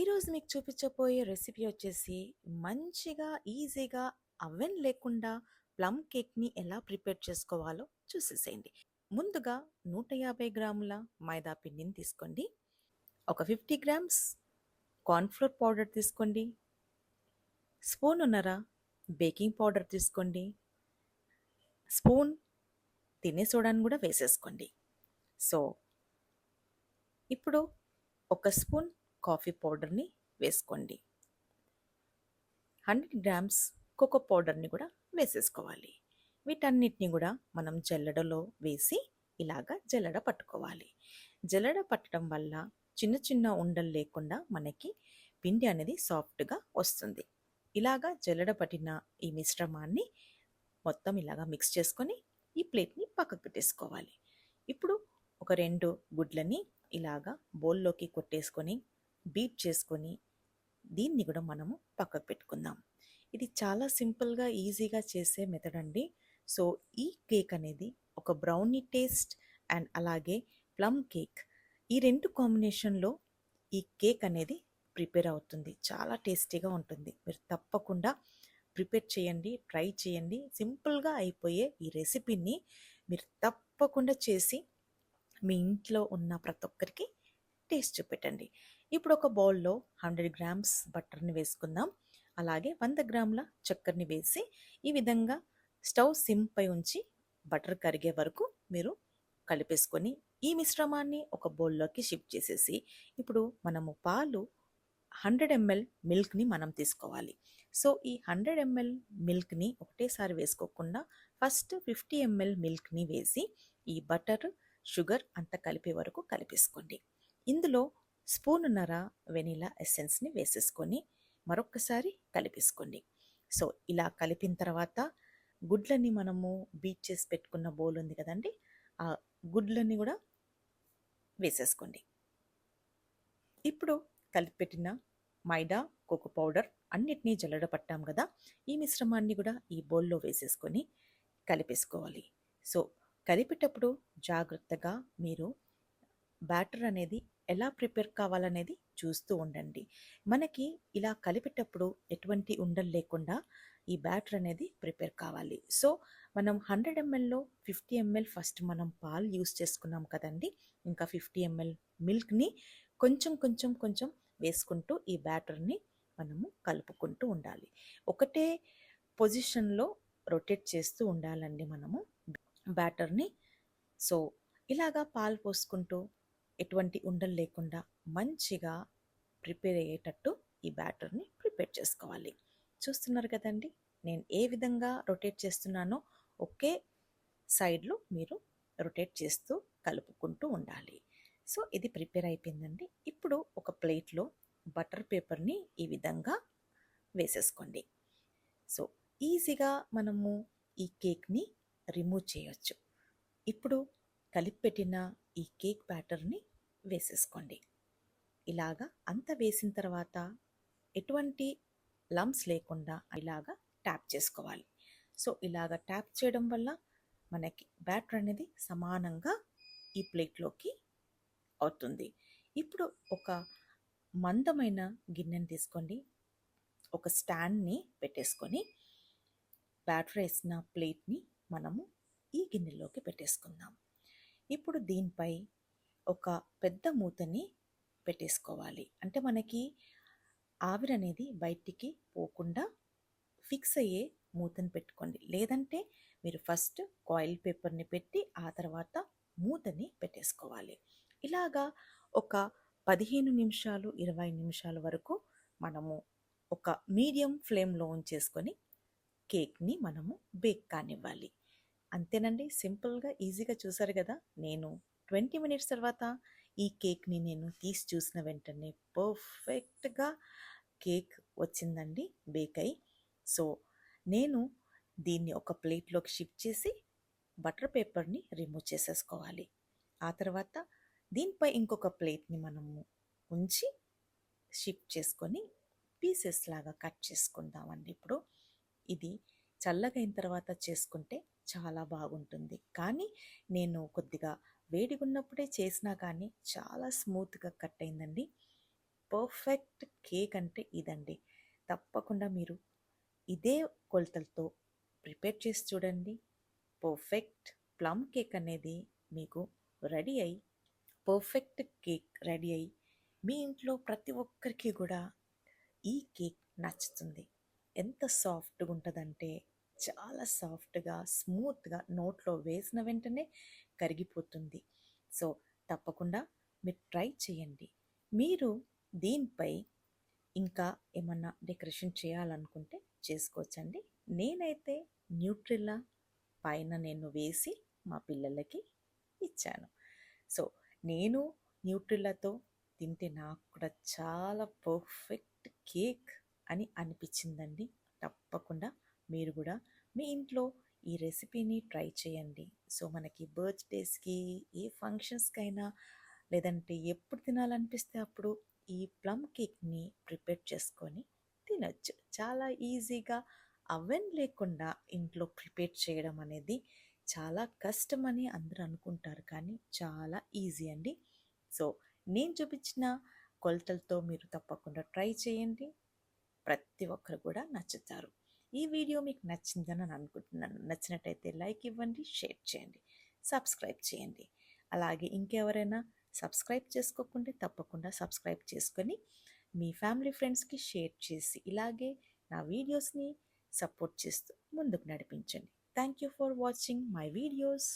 ఈరోజు మీకు చూపించబోయే రెసిపీ వచ్చేసి మంచిగా ఈజీగా అవెన్ లేకుండా ప్లమ్ కేక్ని ఎలా ప్రిపేర్ చేసుకోవాలో చూసేసేయండి. ముందుగా నూట యాభై గ్రాముల మైదా పిండిని తీసుకోండి. ఒక ఫిఫ్టీ గ్రామ్స్ కార్న్ఫ్లోర్ పౌడర్ తీసుకోండి. స్పూన్ ఉన్నర బేకింగ్ పౌడర్ తీసుకోండి. స్పూన్ తినే సోడాని కూడా వేసేసుకోండి. సో ఇప్పుడు ఒక స్పూన్ కాఫీ పౌడర్ని వేసుకోండి. హండ్రెడ్ గ్రామ్స్ కోకో పౌడర్ని కూడా వేసేసుకోవాలి. వీటన్నిటిని కూడా మనం జల్లడలో వేసి ఇలాగా జల్లడ పట్టుకోవాలి. జల్లడ పట్టడం వల్ల చిన్న చిన్న ఉండలు లేకుండా మనకి పిండి అనేది సాఫ్ట్గా వస్తుంది. ఇలాగా జల్లడ పట్టిన ఈ మిశ్రమాన్ని మొత్తం ఇలాగా మిక్స్ చేసుకొని ఈ ప్లేట్ని పక్కకు పెట్టేసుకోవాలి. ఇప్పుడు ఒక రెండు గుడ్లని ఇలాగా బౌల్లోకి కొట్టేసుకొని బీట్ చేసుకొని దీన్ని కూడా మనము పక్కకు పెట్టుకుందాం. ఇది చాలా సింపుల్గా ఈజీగా చేసే మెథడ్ అండి. సో ఈ కేక్ అనేది ఒక బ్రౌనీ టేస్ట్ అండ్ అలాగే ప్లమ్ కేక్. ఈ రెండు కాంబినేషన్లో ఈ కేక్ అనేది ప్రిపేర్ అవుతుంది. చాలా టేస్టీగా ఉంటుంది. మీరు తప్పకుండా ప్రిపేర్ చేయండి ట్రై చేయండి. సింపుల్గా అయిపోయే ఈ రెసిపీని మీరు తప్పకుండా చేసి మీ ఇంట్లో ఉన్న ప్రతి ఒక్కరికి టేస్ట్ చూపెట్టండి. ఇప్పుడు ఒక బౌల్లో హండ్రెడ్ గ్రామ్స్ బటర్ని వేసుకుందాం. అలాగే వంద గ్రాముల చక్కెరని వేసి ఈ విధంగా స్టవ్ సిమ్పై ఉంచి బటర్ కరిగే వరకు మీరు కలిపేసుకొని ఈ మిశ్రమాన్ని ఒక బౌల్లోకి షిఫ్ట్ చేసేసి ఇప్పుడు మనము పాలు హండ్రెడ్ ఎంఎల్ మిల్క్ని మనం తీసుకోవాలి. సో ఈ హండ్రెడ్ ఎంఎల్ మిల్క్ని ఒకటేసారి వేసుకోకుండా ఫస్ట్ ఫిఫ్టీ ఎంఎల్ మిల్క్ని వేసి ఈ బటర్ షుగర్ అంతా కలిపే వరకు కలిపేసుకోండి. ఇందులో స్పూన్నర వెనిలా ఎసెన్స్ని వేసేసుకొని మరొక్కసారి కలిపేసుకోండి. సో ఇలా కలిపిన తర్వాత గుడ్లని మనము బీట్ చేసి పెట్టుకున్న బౌల్ ఉంది కదండి ఆ గుడ్లని కూడా వేసేసుకోండి. ఇప్పుడు కలిపెట్టిన మైదా కోకో పౌడర్ అన్నిటినీ జల్లడ పట్టాం కదా ఈ మిశ్రమాన్ని కూడా ఈ బౌల్లో వేసేసుకొని కలిపేసుకోవాలి. సో కలిపేటప్పుడు జాగ్రత్తగా మీరు బ్యాటర్ అనేది ఎలా ప్రిపేర్ కావాలనేది చూస్తూ ఉండండి. మనకి ఇలా కలిపేటప్పుడు ఎటువంటి ఉండలు లేకుండా ఈ బ్యాటర్ అనేది ప్రిపేర్ కావాలి. సో మనం హండ్రెడ్ ఎంఎల్లో ఫిఫ్టీ ఎంఎల్ ఫస్ట్ మనం పాలు యూస్ చేసుకున్నాం కదండి. ఇంకా ఫిఫ్టీ ఎంఎల్ మిల్క్ని కొంచెం కొంచెం కొంచెం వేసుకుంటూ ఈ బ్యాటర్ని మనము కలుపుకుంటూ ఉండాలి. ఒకటే పొజిషన్లో రొటేట్ చేస్తూ ఉండాలండి మనము బ్యాటర్ని. సో ఇలాగా పాలు పోసుకుంటూ ఎటువంటి ఉండలు లేకుండా మంచిగా ప్రిపేర్ అయ్యేటట్టు ఈ బ్యాటర్ని ప్రిపేర్ చేసుకోవాలి. చూస్తున్నారు కదండి నేను ఏ విధంగా రొటేట్ చేస్తున్నానో ఒకే సైడ్లో మీరు రొటేట్ చేస్తూ కలుపుకుంటూ ఉండాలి. సో ఇది ప్రిపేర్ అయిపోయిందండి. ఇప్పుడు ఒక ప్లేట్లో బటర్ పేపర్ని ఈ విధంగా వేసేసుకోండి. సో ఈజీగా మనము ఈ కేక్ని రిమూవ్ చేయొచ్చు. ఇప్పుడు కలిపెట్టిన ఈ కేక్ బ్యాటర్ని వేసేసుకోండి. ఇలాగా అంత వేసిన తర్వాత ఎటువంటి లమ్స్ లేకుండా ఇలాగా ట్యాప్ చేసుకోవాలి. సో ఇలాగ ట్యాప్ చేయడం వల్ల మనకి బ్యాటర్ అనేది సమానంగా ఈ ప్లేట్లోకి అవుతుంది. ఇప్పుడు ఒక మందమైన గిన్నెని తీసుకోండి. ఒక స్టాండ్ని పెట్టేసుకొని బ్యాటర్ వేసిన ప్లేట్ని మనము ఈ గిన్నెలోకి పెట్టేసుకుందాం. ఇప్పుడు దీనిపై ఒక పెద్ద మూతని పెట్టేసుకోవాలి. అంటే మనకి ఆవిరి అనేది బయటికి పోకుండా ఫిక్స్ అయ్యే మూతని పెట్టుకోండి. లేదంటే మీరు ఫస్ట్ కాయిల్ పేపర్ని పెట్టి ఆ తర్వాత మూతని పెట్టేసుకోవాలి. ఇలాగా ఒక పదిహేను నిమిషాలు ఇరవై నిమిషాల వరకు మనము ఒక మీడియం ఫ్లేమ్లో ఉంచేసుకొని కేక్ని మనము బేక్ కానివ్వాలి. అంతేనండి? సింపుల్గా ఈజీగా చూసారు కదా? నేను ట్వంటీ మినిట్స్ తర్వాత ఈ కేక్ని నేను తీసి చూసిన వెంటనే పర్ఫెక్ట్గా కేక్ వచ్చిందండి బేక్ అయి. సో నేను దీన్ని ఒక ప్లేట్లోకి షిఫ్ట్ చేసి బటర్ పేపర్ని రిమూవ్ చేసేసుకోవాలి. ఆ తర్వాత దీనిపై ఇంకొక ప్లేట్ని మనము ఉంచి షిఫ్ట్ చేసుకొని పీసెస్ లాగా కట్ చేసుకుందామండి ఇప్పుడు. ఇది చల్లగైన తర్వాత చేసుకుంటే చాలా బాగుంటుంది. కానీ నేను కొద్దిగా వేడిగా ఉన్నప్పుడే చేసినా కానీ చాలా స్మూత్గా కట్ అయిందండి పర్ఫెక్ట్ కేక్ అంటే ఇదండి. తప్పకుండా మీరు ఇదే కొలతలతో ప్రిపేర్ చేసి చూడండి. పర్ఫెక్ట్ ప్లమ్ కేక్ అనేది మీకు రెడీ అయ్యి పర్ఫెక్ట్ కేక్ రెడీ అయ్యి మీ ఇంట్లో ప్రతి ఒక్కరికి కూడా ఈ కేక్ నచ్చుతుంది. ఎంత సాఫ్ట్గా ఉంటుందంటే చాలా సాఫ్ట్గా స్మూత్గా నోట్లో వేసిన వెంటనే కరిగిపోతుంది. సో తప్పకుండా మీరు ట్రై చేయండి. మీరు దీనిపై ఇంకా ఏమన్నా డెకరేషన్ చేయాలనుకుంటే చేసుకోవచ్చండి. నేనైతే న్యూట్రిల్లా పైన నేను వేసి మా పిల్లలకి ఇచ్చాను. సో నేను న్యూట్రిల్లాతో తింటే నాకు కూడా చాలా పర్ఫెక్ట్ కేక్ అని అనిపించిందండి. తప్పకుండా మీరు కూడా మీ ఇంట్లో ఈ రెసిపీని ట్రై చేయండి. సో మనకి బర్త్డేస్కి ఏ ఫంక్షన్స్కైనా లేదంటే ఎప్పుడు తినాలనిపిస్తే అప్పుడు ఈ ప్లమ్ కేక్ని ప్రిపేర్ చేసుకొని తినచ్చు. చాలా ఈజీగా అవెన్ లేకుండా ఇంట్లో ప్రిపేర్ చేయడం అనేది చాలా కష్టమని అందరూ అనుకుంటారు కానీ చాలా ఈజీ అండి. సో నేను చూపించిన కొలతలతో మీరు తప్పకుండా ట్రై చేయండి. ప్రతి ఒక్కరు కూడా నచ్చుతారు. ఈ వీడియో మీకు నచ్చిందని నేను అనుకుంటున్నాను. నచ్చినట్టయితే లైక్ ఇవ్వండి షేర్ చేయండి సబ్స్క్రైబ్ చేయండి. అలాగే ఇంకెవరైనా సబ్స్క్రైబ్ చేసుకోకుంటే తప్పకుండా సబ్స్క్రైబ్ చేసుకొని మీ ఫ్యామిలీ ఫ్రెండ్స్కి షేర్ చేసి ఇలాగే నా వీడియోస్ని సపోర్ట్ చేస్తూ ముందుకు నడిపించండి. Thank you for watching my videos.